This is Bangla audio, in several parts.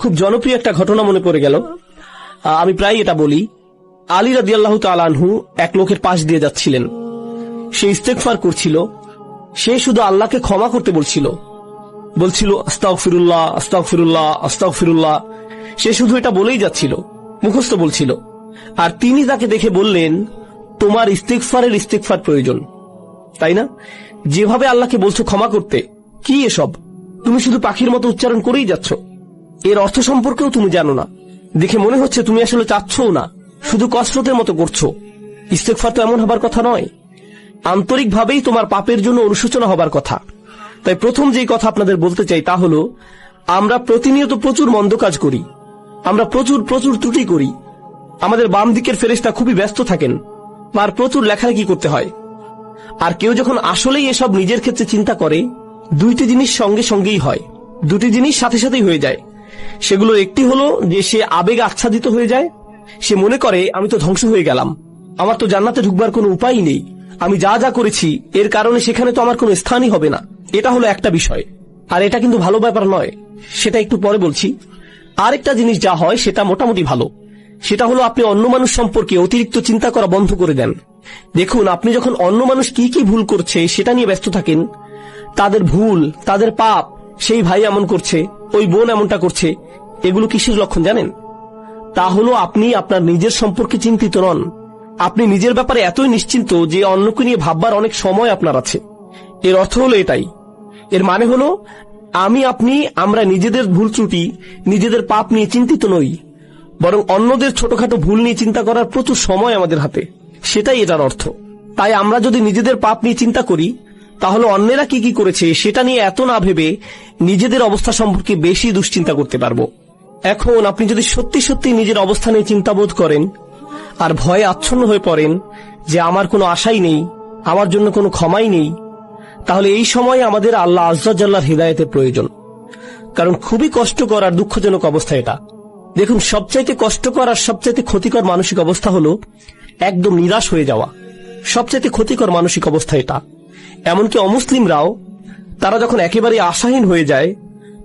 খুব জনপ্রিয় একটা ঘটনা মনে পড়ে গেল। আমি প্রায় এটা বলি। আলী রাদি আল্লাহ তালানহু এক লোকের পাশ দিয়ে যাচ্ছিলেন। সে ইস্তেকফার করছিল। সে শুধু আল্লাহকে ক্ষমা করতে বলছিল। বলছিল আস্তাক ফিরুল্লাহ আস্তাক ফিরুল্লাহ আস্তাক ফিরুল্লাহ সে শুধু এটা বলেই যাচ্ছিল, মুখস্থ বলছিল। আর তিনি তাকে দেখে বললেন, তোমার ইস্তেকফারের ইস্তেকফার প্রয়োজন। তাই না? যেভাবে আল্লাহকে বলছো ক্ষমা করতে, কি এসব? তুমি শুধু পাখির মতো উচ্চারণ করেই যাচ্ছ। এর অর্থ সম্পর্কেও তুমি জানো না। দেখে মনে হচ্ছে তুমি আসলে চাচ্ছও না, শুধু কসরতের মতো করছ। ইস্তেকফার তো এমন হবার কথা নয়। আন্তরিকভাবেই তোমার পাপের জন্য অনুশোচনা হবার কথা। তাই প্রথম যেই কথা আপনাদের বলতে চাই তা হল, আমরা প্রতিনিয়ত প্রচুর মন্দ কাজ করি। আমরা প্রচুর প্রচুর ত্রুটি করি। আমাদের বাম দিকের ফেরেস্তা খুবই ব্যস্ত থাকেন, আর প্রচুর লেখালেখি করতে হয়। আর কেউ যখন আসলেই এসব নিজের ক্ষেত্রে চিন্তা করে, দুইটি জিনিস সঙ্গে সঙ্গেই হয়। দুটি জিনিস সাথে সাথেই হয়ে যায়। সেগুলো একটি হলো যে সে আবেগ আচ্ছাদিত হয়ে যায়। সে মনে করে, আমি তো ধ্বংস হয়ে গেলাম। আমার তো জান্নাতে ঢুকবার কোনো উপায় নেই। আমি যা যা করেছি, এর কারণে সেখানে তো আমার কোনো স্থানই হবে না। এটা হলো একটা বিষয়। আর এটা কিন্তু ভালো ব্যাপার নয়। সেটা একটু পরে বলছি। আরেকটা জিনিস যা হয়, সেটা মোটামুটি ভালো। সেটা হলো আপনি অন্য মানুষ সম্পর্কে অতিরিক্ত চিন্তা করা বন্ধ করে দেন। দেখুন, আপনি যখন অন্য মানুষ কি কি ভুল করছে, সেটা নিয়ে ব্যস্ত থাকেন। তাদের ভুল, তাদের পাপ, সেই ভাই এমন করছে। ওই বোন এমনটা করছে। এগুলো কিসের লক্ষণ জানেন? তা হলো আপনি আপনার নিজের সম্পর্কে চিন্তিত নন। আপনি নিজের ব্যাপারে এতই নিশ্চিন্ত যে অন্যকে নিয়ে ভাববার অনেক সময় আপনার আছে। এর অর্থ হলো এটাই। এর মানে হলো, আমি, আপনি, আমরা নিজেদের ভুল ত্রুটি, নিজেদের পাপ নিয়ে চিন্তিত নই। বরং অন্যদের ছোটখাটো ভুল নিয়ে চিন্তা করার প্রচুর সময় আমাদের হাতে। সেটাই এটার অর্থ। তাই আমরা যদি নিজেদের পাপ নিয়ে চিন্তা করি তাহলে অন্যেরা কি কি করেছে সেটা নিয়ে এত না ভেবে নিজেদের অবস্থা সম্পর্কে বেশি দুশ্চিন্তা করতে পারব। এখন আপনি যদি সত্যি সত্যি নিজের অবস্থা নিয়ে চিন্তাবোধ করেন আর ভয়ে আচ্ছন্ন হয়ে পড়েন যে আমার কোনো আশাই নেই, আমার জন্য কোনো ক্ষমাই নেই, তাহলে এই সময় আমাদের আল্লাহ আজ্লার হৃদায়তের প্রয়োজন। কারণ খুবই কষ্টকর আর দুঃখজনক অবস্থা এটা। দেখুন, সবচাইতে কষ্টকর আর সবচাইতে ক্ষতিকর মানসিক অবস্থা হলো একদম নিরাশ হয়ে যাওয়া। সবচাইতে ক্ষতিকর মানসিক অবস্থা এটা। এমনকি অমুসলিমরাও, তারা যখন একেবারে আশাহীন হয়ে যায়,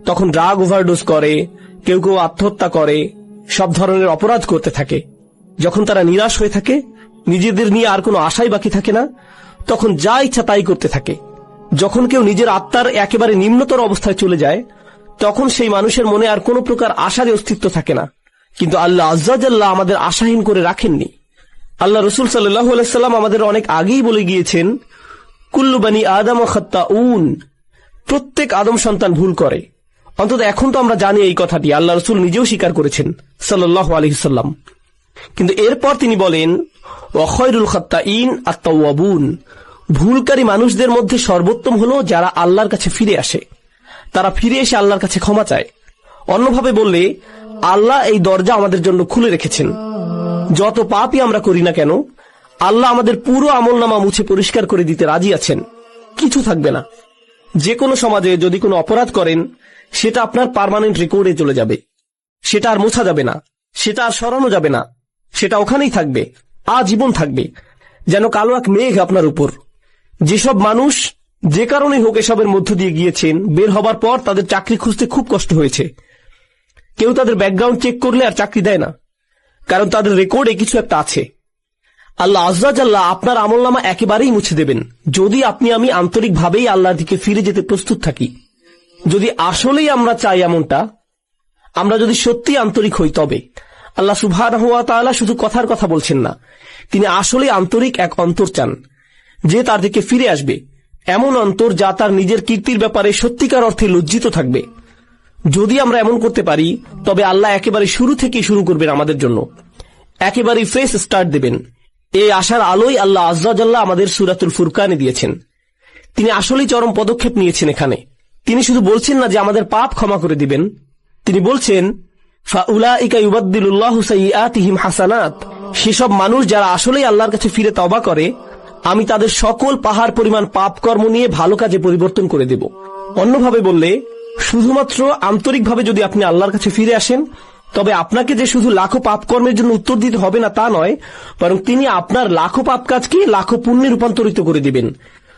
তখন ড্রাগ ওভারডোজ করে, কেউ কেউ আত্মহত্যা করে, সব ধরনের অপরাধ করতে থাকে। যখন তারা নিরাশ হয়ে থাকে, নিজেদের নিয়ে আর কোনো আশাই বাকি থাকে না, তখন যা ইচ্ছা তাই করতে থাকে। যখন কেউ নিজের আত্মার একেবারে নিম্নতর অবস্থায় চলে যায়, তখন সেই মানুষের মনে আর কোনো প্রকার আশারই অস্তিত্ব থাকে না। কিন্তু আল্লাহ আজ্জাজাল্লাহ আমাদের আশাহীন করে রাখেননি। আল্লাহ রসুল সাল্লাহ আলাইসাল্লাম আমাদের অনেক আগেই বলে গিয়েছেন কুল্লু বানি আদম খত্তা উন প্রত্যেক আদম সন্তান ভুল করে। অন্তত এখন তো আমরা জানি এই কথাটি। আল্লাহ রসুল নিজেও স্বীকার করেছেন সাল্লাহ আলহিসাল্লাম কিন্তু এরপর তিনি বলেন অখয়রুল খত্তা ইন আত্মাবুন ভুলকারী মানুষদের মধ্যে সর্বোত্তম হল যারা আল্লাহর কাছে ফিরে আসে। তারা ফিরে এসে আল্লাহর কাছে ক্ষমা চায়। অন্যভাবে বললে, আল্লাহ এই দরজা আমাদের জন্য খুলে রেখেছেন। যত পাপই আমরা করি না কেন আল্লাহ আমাদের পুরো আমল নামা মুছে পরিষ্কার করে দিতে রাজি আছেন। কিছু থাকবে না। যে কোনো সমাজে যদি কোনো অপরাধ করেন, সেটা আপনার পার্মানেন্ট রেকর্ডে চলে যাবে। সেটা আর মোছা যাবে না। সেটা আর সরানো যাবে না। সেটা ওখানেই থাকবে, আজীবন থাকবে। যেন কালো এক মেঘ আপনার উপর। যেসব মানুষ যে কারণে হোক এসবের মধ্য দিয়ে গিয়েছেন, বের হবার পর তাদের চাকরি খুঁজতে খুব কষ্ট হয়েছে। কেউ তাদের ব্যাকগ্রাউন্ড চেক করলে আর চাকরি দেয় না। কারণ তাদের রেকর্ডে কিছু একটা আছে। আল্লাহ আজ্লাহ আপনার আমলনামা একেবারেই মুছে দেবেন। যদি আপনি আমি আন্তরিকভাবেই আল্লাহর দিকে ফিরে যেতে প্রস্তুত থাকি। যদি আসলেই আমরা চাই এমনটা, আমরা যদি সত্যি আন্তরিক হই তবে। আল্লাহ সুভান হুয়া তাআলা শুধু কথার কথা বলছেন না, তিনি আসলে আন্তরিক এক অন্তর চান, যে তার দিকে ফিরে আসবে। এমন অন্তর যা তার নিজের কীর্তির ব্যাপারে সত্যিকার অর্থে লজ্জিত থাকবে। যদি আমরা এমন করতে পারি, তবে আল্লাহ একেবারে শুরু থেকেই শুরু করবেন আমাদের জন্য। একেবারে ফ্রেশ স্টার্ট দেবেন। এই আশার আলোই আল্লাহ আজ্লাহ আমাদের সুরাতুল ফুরকানে দিয়েছেন। তিনি আসলেই চরম পদক্ষেপ নিয়েছেন এখানে। তিনি শুধু বলছেন না যে আমাদের পাপ ক্ষমা করে দিবেন। তিনি বলছেন হাসানাত। সেসব মানুষ যারা আসলেই আল্লাহর কাছে ফিরে তবা করে, আমি তাদের সকল পাহাড় পরিমাণ পাপ কর্ম নিয়ে ভালো কাজে পরিবর্তন করে দেব। অন্যভাবে বললে, শুধুমাত্র আন্তরিকভাবে যদি আপনি আল্লাহর কাছে ফিরে আসেন তবে আপনাকে যে শুধু লাখো পাপ কর্মের জন্য উত্তর দিতে হবে না তা নয়, বরং তিনি আপনার লাখো পাপ কাজকে লাখো পুণ্যে রূপান্তরিত করে দিবেন।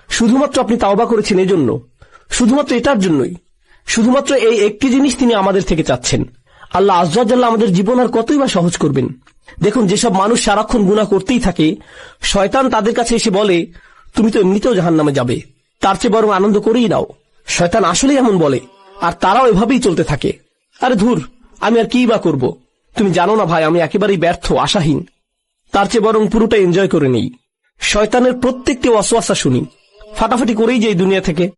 শুধুমাত্র আপনি তাওবা করেছেন এজন্য। শুধুমাত্র এটার জন্যই। শুধুমাত্র এই একটি জিনিস তিনি আমাদের থেকে চাচ্ছেন। আল্লাহ আজ্লাহ আমাদের জীবন আর কতই বা সহজ করবেন। দেখুন, যেসব মানুষ সারাক্ষণ গুণা করতেই থাকে, শয়তান তাদের কাছে এসে বলে, তুমি তো এমনিতেও জাহান নামে যাবে। তার চেয়ে বরং আনন্দ করেই নাও। শয়তান আসলেই এমন বলে, আর তারাও এভাবেই চলতে থাকে। আরে ধুর আমি আর কি বা করব? তুমি জানো না ভাই, আমি একেবারেই ব্যর্থ, আশাহীন। তার চেয়ে বরং পুরোটা এনজয় করে নেই। শয়তানের প্রত্যেকটি অসওয়াসা শুনি। ফাটাফাটি করেই যাই দুনিয়া থেকে।